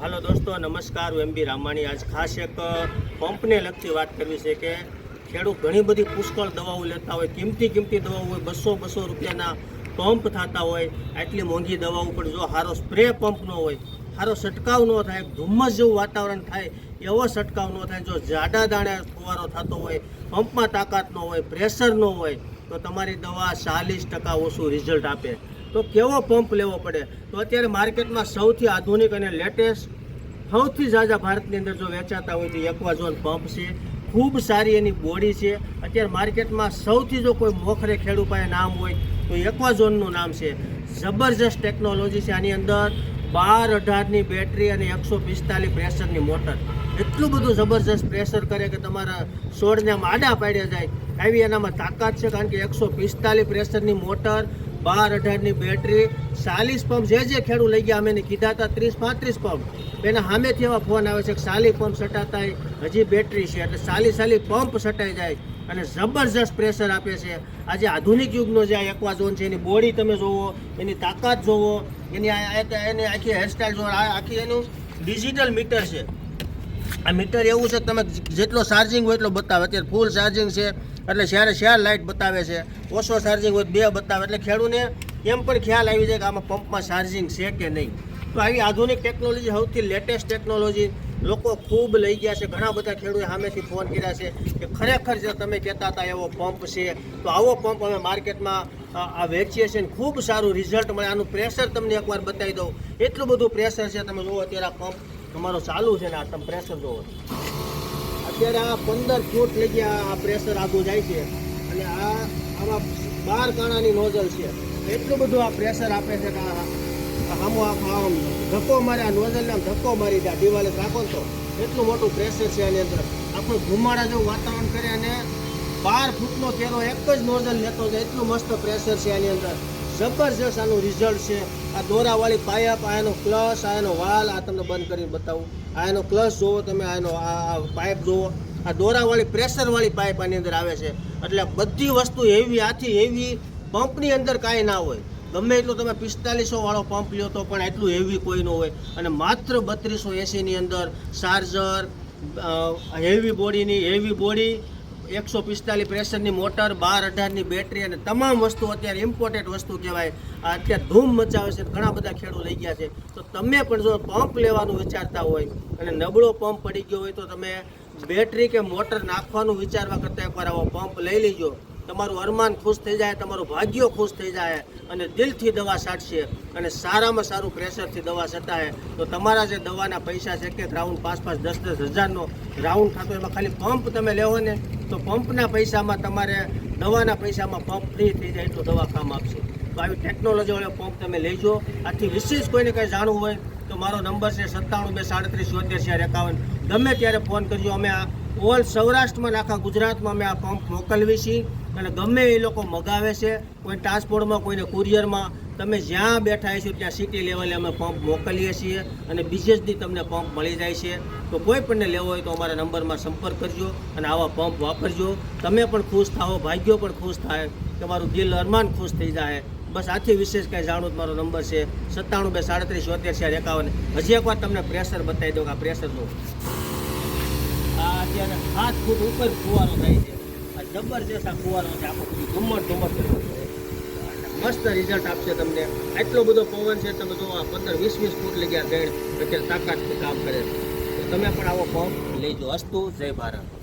હાલો દોસ્તો, નમસ્કાર, હું એમ બી રામાણી. આજ ખાસ એક પંપને લગતી વાત કરવી છે કે ખેડૂત ઘણી બધી પુષ્કળ દવાઓ લેતા હોય, કિંમતી કિંમતી દવાઓ હોય, બસો બસો રૂપિયાના પંપ થતા હોય, આટલી મોંઘી દવાઓ પણ જો સારો સ્પ્રે પંપ ન હોય સારો છંટકાવ ન થાય, ધુમ્મસ જેવું વાતાવરણ થાય, એવો છંટકાવ ન થાય, જો જાડા દાણે ફુવારો થતો હોય, પંપમાં તાકાત ન હોય, પ્રેશર ન હોય, તો તમારી દવા ચાલીસ ટકા ઓછું રિઝલ્ટ આપે. તો કેવો પંપ લેવો પડે? તો અત્યારે માર્કેટમાં સૌથી આધુનિક અને લેટેસ્ટ, સૌથી ઝાઝા ભારતની અંદર જો વેચાતા હોય તો એક્વાઝોન પંપ છે. ખૂબ સારી એની બોડી છે. અત્યારે માર્કેટમાં સૌથી જો કોઈ મોખરે ખેડૂત નામ હોય તો એક્વાઝોનનું નામ છે. જબરજસ્ત ટેકનોલોજી છે આની અંદર. બાર અઢારની બેટરી અને એકસો પિસ્તાલીસ પ્રેશરની મોટર. એટલું બધું જબરજસ્ત પ્રેશર કરે કે તમારા છોડને આમ આડા પાડ્યા જાય. આવી એનામાં તાકાત છે કારણ કે એકસો પિસ્તાલીસ પ્રેશરની મોટર બાર અઢારની બેટરી ચાલીસ પંપ જે જે ખેડૂત લઈ ગયા અમે એને કીધા હતા, ત્રીસ પાંત્રીસ પંપ એના સામેથી એવા ફોન આવે છે કે સાલી પંપ સટાતા હજી બેટરી છે, એટલે સાલી સાલી પંપ સટાઈ જાય અને જબરજસ્ત પ્રેશર આપે છે. આજે આધુનિક યુગનો જે આ એક્વાઝોન છે, એની બોડી તમે જોવો, એની તાકાત જોવો, એની એની આખી હેરસ્ટાઈલ જોવો આખી એનું ડિજિટલ મીટર છે. આ મીટર એવું છે તમે જેટલો ચાર્જિંગ હોય એટલો બતાવે. અત્યારે ફૂલ ચાર્જિંગ છે. એટલે જ્યારે શેર લાઇટ બતાવે છે, ઓછો ચાર્જિંગ હોય બે બતાવે. એટલે ખેડૂને એમ પણ ખ્યાલ આવી જાય કે આમાં પંપમાં ચાર્જિંગ છે કે નહીં. તો આવી આધુનિક ટેકનોલોજી સૌથી લેટેસ્ટ ટેકનોલોજી લોકો ખૂબ લઈ ગયા છે. ઘણા બધા ખેડૂતે સામેથી ફોન કર્યા છે કે ખરેખર જે તમે કહેતા હતા એવો પંપ છે, તો આવો પંપ અમે માર્કેટમાં આ વેચીએ છીએ ખૂબ સારું રિઝલ્ટ મળે. આનું પ્રેશર તમને એકવાર બતાવી દઉં. એટલું બધું પ્રેશર છે. તમે જુઓ અત્યારે આ પંપ તમારો ચાલુ છે ને આ તમે પ્રેશર જોવો અત્યારે આ પંદર ફૂટ લઈ ગયા આ પ્રેશર આગું જાય છે. અને આ આમાં બાર કાણાની નોઝલ છે. એટલું બધું આ પ્રેશર આપે છે કે આમો આખો આમ ધક્કો મારે આ નોઝલને આમ ધક્કો મારી દે દિવાલે રાખો તો. એટલું મોટું પ્રેશર છે આની અંદર. આપણું ધુમાડા જેવું વાતાવરણ કરે અને બાર ફૂટનો કેરો એક જ નોઝલ લેતો જાય. એટલું મસ્ત પ્રેશર છે આની અંદર. જબરજસ્ત આનું રિઝલ્ટ છે. આ દોરાવાળી પાયા આ એનો આનો વાલ આ તમને બંધ કરીને બતાવું. આ એનો ક્લચ જુઓ તમે આ એનો આ આ પાઇપ જુઓ આ દોરાવાળી પ્રેશરવાળી પાઇપ આની અંદર આવે છે. એટલે બધી વસ્તુ એવી, આથી એવી પંપની અંદર કાંઈ ના હોય. ગમે એટલું તમે પિસ્તાલીસો વાળો પંપ લ્યો તો પણ એટલું હેવી કોઈ ન હોય. અને માત્ર બત્રીસો એંસીની અંદર ચાર્જર હેવી બોડીની હેવી બોડી એકસો પિસ્તાલીસ પ્રેશરની મોટર, બાર અઢારની બેટરી અને તમામ વસ્તુ અત્યારે ઇમ્પોર્ટેન્ટ વસ્તુ કહેવાય. આ અત્યારે ધૂમ મચાવે છે, ઘણા બધા ખેડૂત લઈ ગયા છે. તો તમે પણ જો પંપ લેવાનું વિચારતા હોય અને નબળો પંપ પડી ગયો હોય તો તમે બેટરી કે મોટર નાખવાનું વિચારવા કરતાં એકવાર આવો પંપ લઈ લેજો. તમારું અરમાન ખુશ થઈ જાય, તમારું ભાગ્યો ખુશ થઈ જાય અને દિલથી દવા સાટશે અને સારામાં સારું પ્રેશરથી દવા સટાય તો તમારા જે દવાના પૈસા છે કે રાઉન્ડ પાંચ પાંચ દસ દસ હજારનો રાઉન્ડ થતો એમાં ખાલી પંપ તમે લેવો ને, તો પંપના પૈસામાં તમારે દવાના પૈસામાં પંપ ફ્રી થઈ જાય તો દવા કામ આપશે. તો આવી ટેકનોલોજી વાળો પંપ તમે લેજો. આથી વિશેષ કોઈને કંઈ જાણવું હોય તો મારો નંબર છે સત્તાણું બે સાડત્રીસ ચોતેર ચાર એકાવન. ગમે ત્યારે ફોન કરજો. અમે આ ઓલ સૌરાષ્ટ્રમાં આખા ગુજરાતમાં અમે આ પંપ મોકલવી છીએ. અને ગમે એ લોકો મગાવે છે, કોઈ ટ્રાન્સપોર્ટમાં કોઈને કુરિયરમાં તમે જ્યાં બેઠા છો ત્યાં સિટી લેવલે અમે પંપ મોકલીએ છીએ અને બીજે જ તમને પંપ મળી જાય છે. તો કોઈ પણને લેવો હોય તો અમારા નંબરમાં સંપર્ક કરજો અને આવા પંપ વાપરજો. તમે પણ ખુશ થાઓ ભાગ્યો પણ ખુશ થાય, તમારું દિલ અરમાન ખુશ થઈ જાય. બસ આથી વિશેષ કાંઈ જાણવું મારો નંબર છે, સત્તાણું બે સાડત્રીસ ચોતેર ચાર એકાવન. હજી એકવાર તમને પ્રેશર બતાવી દઉં કે આ પ્રેશર જુઓ આ અત્યારે સાત ફૂટ ઉપર ફુવારો થાય છે. જબરજસ્ત આ ફુવારો છે, આખો કર્યો છે. મસ્ત રિઝલ્ટ આપશે તમને. આટલો બધો પવન છે, તમે જો આ પંદર વીસ વીસ ફૂટ લઈ ગયા ગેડ તાકાતથી કામ કરે. છે તો તમે પણ આવો પંપ લઈ જાઓ. અસ્તુ, જય ભારત.